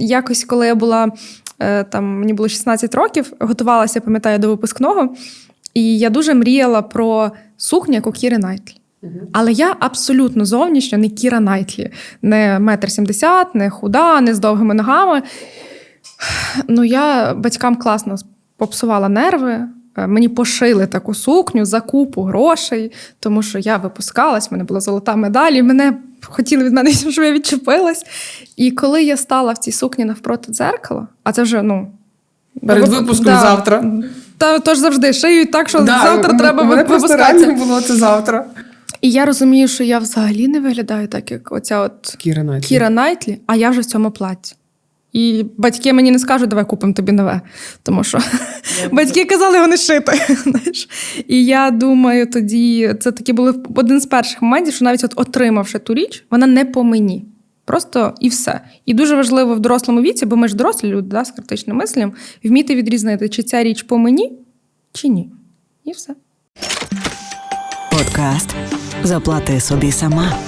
якось, коли я була е, там, мені було 16 років, готувалася, пам'ятаю, до випускного, і я дуже мріяла про сукню, як у Кіри Найтлі. Але я абсолютно зовнішньо не Кіра Найтлі, не метр сімдесят, не худа, не з довгими ногами. Ну, я батькам класно попсувала нерви. Е, Мені пошили таку сукню за купу грошей, тому що я випускалась, в мене була золота медаль, і мене хотіли від мене, щоб я відчепилась. І коли я стала в цій сукні навпроти дзеркала, а це вже ну. Перед ви- випуском завтра. Та тож завжди шиють так, що Да, завтра треба реально було це завтра. І я розумію, що я взагалі не виглядаю так, як оця от Кіра Найтлі. Кіра Найтлі, а я вже в цьому платі. І батьки мені не скажуть, давай купимо тобі нове. Тому що батьки казали його не шити. знаєш. І я думаю, тоді це таки були один з перших моментів, що навіть от отримавши ту річ, вона не по мені. Просто і все. І дуже важливо в дорослому віці, бо ми ж дорослі люди да, з критичним мислем, вміти відрізнити, чи ця річ по мені, чи ні. І все. Подкаст Заплати собі сама